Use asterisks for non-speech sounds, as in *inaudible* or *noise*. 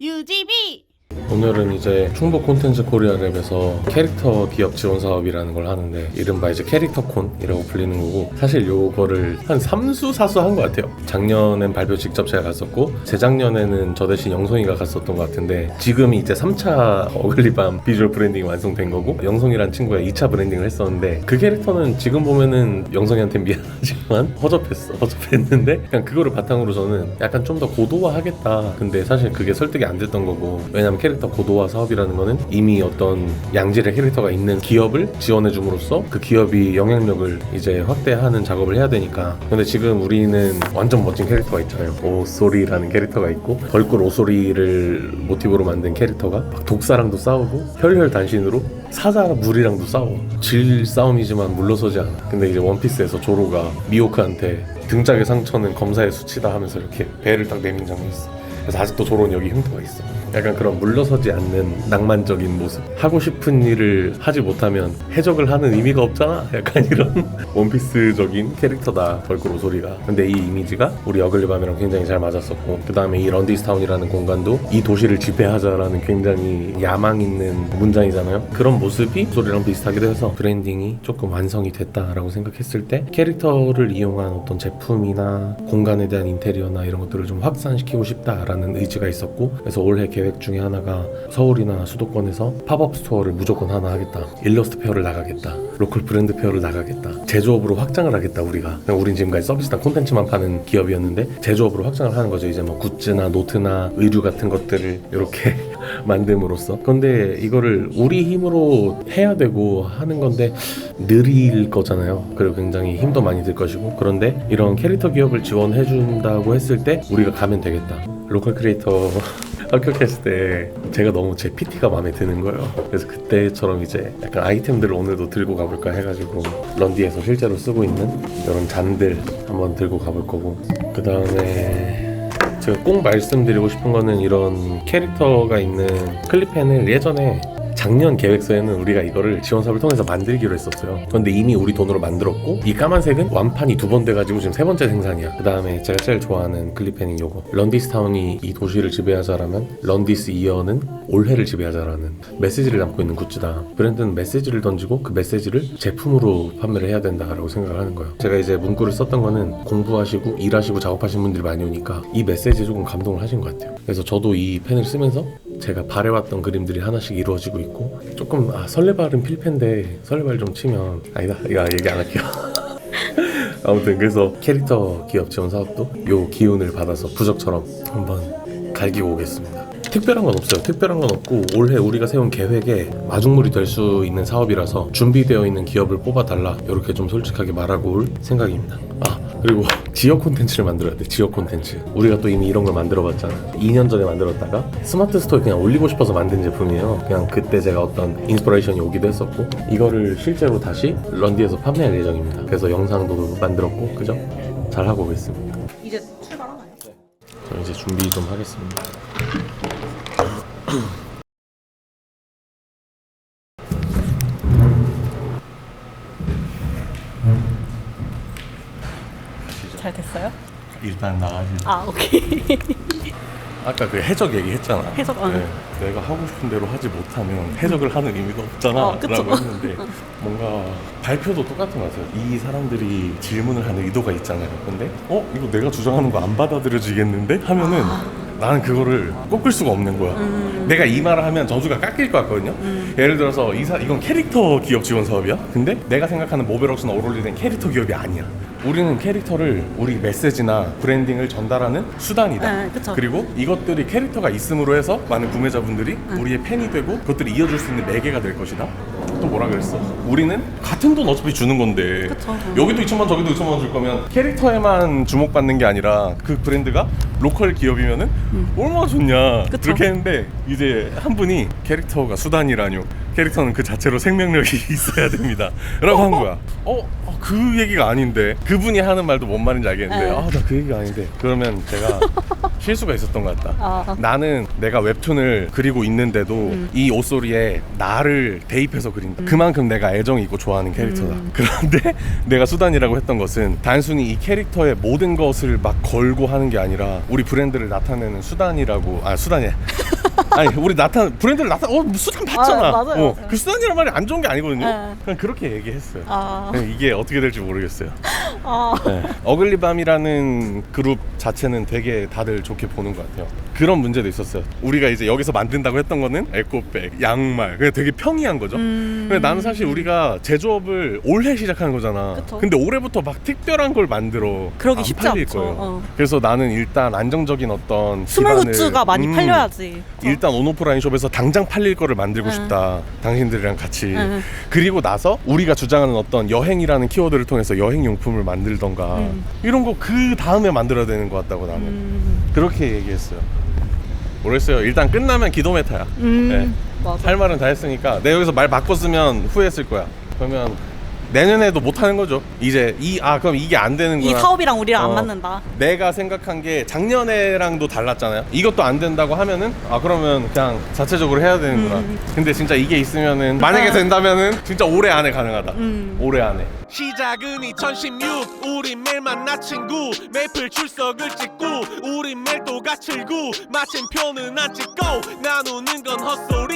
UGB 오늘은 이제 충북 콘텐츠 코리아 랩에서 캐릭터 기업 지원 사업이라는 걸 하는데 이른바 이제 캐릭터콘이라고 불리는 거고 사실 요거를 한 3수 4수 한 것 같아요. 작년엔 발표 직접 제가 갔었고 재작년에는 저 대신 영송이가 갔었던 것 같은데 지금이 이제 3차 어글리밤 비주얼 브랜딩이 완성된 거고 영송이란 친구가 2차 브랜딩을 했었는데 그 캐릭터는 지금 보면은 영송이한테 미안하지만 *laughs* 허접했어 허접했는데 그냥 그거를 바탕으로 저는 약간 좀 더 고도화하겠다. 근데 사실 그게 설득이 안 됐던 거고 왜냐면 캐릭터 고도화 사업이라는 거는 이미 어떤 양질의 캐릭터가 있는 기업을 지원해 줌으로써 그 기업이 영향력을 이제 확대하는 작업을 해야 되니까. 근데 지금 우리는 완전 멋진 캐릭터가 있잖아요. 오소리라는 캐릭터가 있고 벌꿀 오소리를 모티브로 만든 캐릭터가 막 독사랑도 싸우고 혈혈 단신으로 사자 물이랑도 싸워. 질 싸움이지만 물러서지 않아. 근데 이제 원피스에서 조로가 미호크한테 등짝의 상처는 검사의 수치다 하면서 이렇게 배를 딱 내민 장면이 있어 그래서 아직도 조로는 여기 흉터가 있어. 약간 그런 물러서지 않는 낭만적인 모습. 하고 싶은 일을 하지 못하면 해적을 하는 의미가 없잖아. *laughs* 약간 이런 원피스적인 캐릭터다. 벌꿀 오소리가. 근데 이 이미지가 우리 어글리밤이랑 굉장히 잘 맞았었고 그 다음에 이 런디스타운이라는 공간도 이 도시를 지배하자라는 굉장히 야망 있는 문장이잖아요. 그런 모습이 소리랑 비슷하기도 해서 브랜딩이 조금 완성이 됐다라고 생각했을 때 캐릭터를 이용한 어떤 제품이나 공간에 대한 인테리어나 이런 것들을 좀 확산시키고 싶다라는 의지가 있었고 그래서 올해 계획 중에 하나가 서울이나 수도권에서 팝업 스토어를 무조건 하나 하겠다. 일러스트 페어를 나가겠다. 로컬 브랜드 페어를 나가겠다. 제조업으로 확장을 하겠다 우리가. 우린 지금까지 서비스나 콘텐츠만 파는 기업이었는데 제조업으로 확장을 하는 거죠. 이제 뭐 굿즈나 노트나 의류 같은 것들을 이렇게 *laughs* 만듦으로써. 근데 이거를 우리 힘으로 해야 되고 하는 건데 느릴 거잖아요. 그리고 굉장히 힘도 많이 들 것이고. 그런데 이런 캐릭터 기업을 지원해 준다고 했을 때 우리가 가면 되겠다 로컬 크리에이터 *laughs* 합격했을 때 제가 너무 제 PT가 마음에 드는 거예요. 그래서 그때처럼 이제 약간 아이템들을 오늘도 들고 가볼까 해가지고 런디에서 실제로 쓰고 있는 이런 잔들 한번 들고 가볼 거고. 그 다음에 제가 꼭 말씀드리고 싶은 거는 이런 캐릭터가 있는 클립펜을 예전에 작년 계획서에는 우리가 이거를 지원 사업을 통해서 만들기로 했었어요. 그런데 이미 우리 돈으로 만들었고 이 까만색은 완판이 두 번 돼가지고 지금 세 번째 생산이야. 그 다음에 제가 제일 좋아하는 클리펜이 요거. 런디스 타운이 이 도시를 지배하자라면 런디스 이어는 올해를 지배하자라는 메시지를 담고 있는 굿즈다. 브랜드는 메시지를 던지고 그 메시지를 제품으로 판매를 해야 된다라고 생각을 하는 거예요. 제가 이제 문구를 썼던 거는 공부하시고 일하시고 작업하시는 분들이 많이 오니까 이 메시지에 조금 감동을 하신 것 같아요. 그래서 저도 이 펜을 쓰면서 제가 바래왔던 그림들이 하나씩 이루어지고 있고 조금 아 설레발은 필패인데 설레발 좀 치면 아니다 이거 얘기 안 할게요. *laughs* 아무튼 그래서 캐릭터 기업 지원 사업도 요 기운을 받아서 부적처럼 한번 갈기고 오겠습니다 특별한 건 없어요. 특별한 건 없고 올해 우리가 세운 계획에 마중물이 될 수 있는 사업이라서 준비되어 있는 기업을 뽑아달라. 이렇게 좀 솔직하게 말하고 올 생각입니다. 아 그리고 *laughs* 지역 콘텐츠를 만들어야 돼 지역 콘텐츠. 우리가 또 이미 이런 걸 만들어 봤잖아. 2년 전에 만들었다가 스마트 스토어에 그냥 올리고 싶어서 만든 제품이에요. 그냥 그때 제가 어떤 인스피레이션이 오기도 했었고 이거를 실제로 다시 런디에서 판매할 예정입니다. 그래서 영상도 만들었고 그죠? 잘 하고 오겠습니다. 이제 출발하나요? 저 이제 준비 좀 하겠습니다 잘 됐어요? 일단 나가지 아 오케이 아까 그 해적 얘기했잖아. 해적, 어. 내가 하고 싶은 대로 하지 못하면 해적을 하는 의미가 없잖아. 어, 그쵸. 라고 했는데 *laughs* 뭔가 발표도 똑같은 것 같아요. 이 사람들이 질문을 하는 의도가 있잖아요. 근데 어 이거 내가 주장하는 거 안 받아들여지겠는데 하면은 나는 그거를 꺾을 수가 없는 거야. 내가 이 말을 하면 저주가 깎일 것 같거든요. 예를 들어서 이 사, 이건 캐릭터 기업 지원 사업이야. 근데 내가 생각하는 모베럭스나 오롤리는 캐릭터 기업이 아니야. 우리는 캐릭터를 우리 메시지나 브랜딩을 전달하는 수단이다. 네, 그쵸. 그리고 이것들이 캐릭터가 있음으로 해서 많은 구매자분들이 우리의 팬이 되고 그것들이 이어줄 수 있는 매개가 될 것이다. 또 뭐라 그랬어? 우리는 같은 돈 어차피 주는 건데 그쵸. 여기도 2천만 저기도 2천만 원 줄 거면 캐릭터에만 주목받는 게 아니라 그 브랜드가 로컬 기업이면은 얼마나 좋냐 그쵸. 그렇게 했는데 이제 한 분이 캐릭터가 수단이라뇨 캐릭터는 그 자체로 생명력이 *laughs* 있어야 됩니다 라고 한 거야 어? 어, 그 얘기가 아닌데 그분이 하는 말도 뭔 말인지 알겠는데 네. 아 나 그 얘기가 아닌데 그러면 제가 *laughs* 실수가 있었던 것 같다. 아. 나는 내가 웹툰을 그리고 있는데도 음. 이 옷소리에 나를 대입해서 그린다. 그만큼 내가 애정이 있고 좋아하는 캐릭터다. 음. 그런데 *laughs* 내가 수단이라고 했던 것은 단순히 이 캐릭터의 모든 것을 막 걸고 하는 게 아니라 우리 브랜드를 나타내는 수단이라고 아 수단이야. *laughs* 아니 우리 나타 브랜드를 나타 어 수단 맞잖아. 아, 맞아요, 어, 맞아요. 그 수단이란 말이 안 좋은 게 아니거든요. 네. 그냥 그렇게 얘기했어요. 아. 그냥 이게 어떻게 될지 모르겠어요. 아. 네. 어글리밤이라는 그룹 자체는 되게 다들 좋게 보는 것 같아요. 그런 문제도 있었어요. 우리가 이제 여기서 만든다고 했던 거는 에코백, 양말, 그냥 되게 평이한 거죠. 음. 근데 나는 사실 우리가 제조업을 올해 시작하는 거잖아. 그쵸. 근데 올해부터 막 특별한 걸 만들어 그러기 안 쉽지 않죠. 거예요. 어. 그래서 나는 일단 안정적인 어떤 스몰 굿즈가 많이 음, 팔려야지. 일단 온오프라인 숍에서 당장 팔릴 거를 만들고 응. 싶다. 당신들이랑 같이. 응. 그리고 나서 우리가 주장하는 어떤 여행이라는 키워드를 통해서 여행 용품을 만들던가 음. 이런 거 그 다음에 만들어야 되는 것 같다고 나는 음. 그렇게 얘기했어요. 모르겠어요. 일단 끝나면 기도 메타야. 음. 네. 맞아. 할 말은 다 했으니까 내가 여기서 말 바꿨으면 후회했을 거야. 그러면 내년에도 못 하는 거죠. 이제 이 아 그럼 이게 안이 되는구나. 사업이랑 우리랑 어. 안 맞는다. 내가 생각한 게 작년에랑도 달랐잖아요. 이것도 안 된다고 하면은 아 그러면 그냥 자체적으로 해야 되는구나. 음. 근데 진짜 이게 있으면은 만약에 아. 된다면은 진짜 올해 안에 가능하다. 음. 올해 안에. 시작은 2016 우린 매일 만나 친구 매플 출석을 찍고 우린 매일 또 가칠구 마침표는 안 찍고 나누는 건 헛소리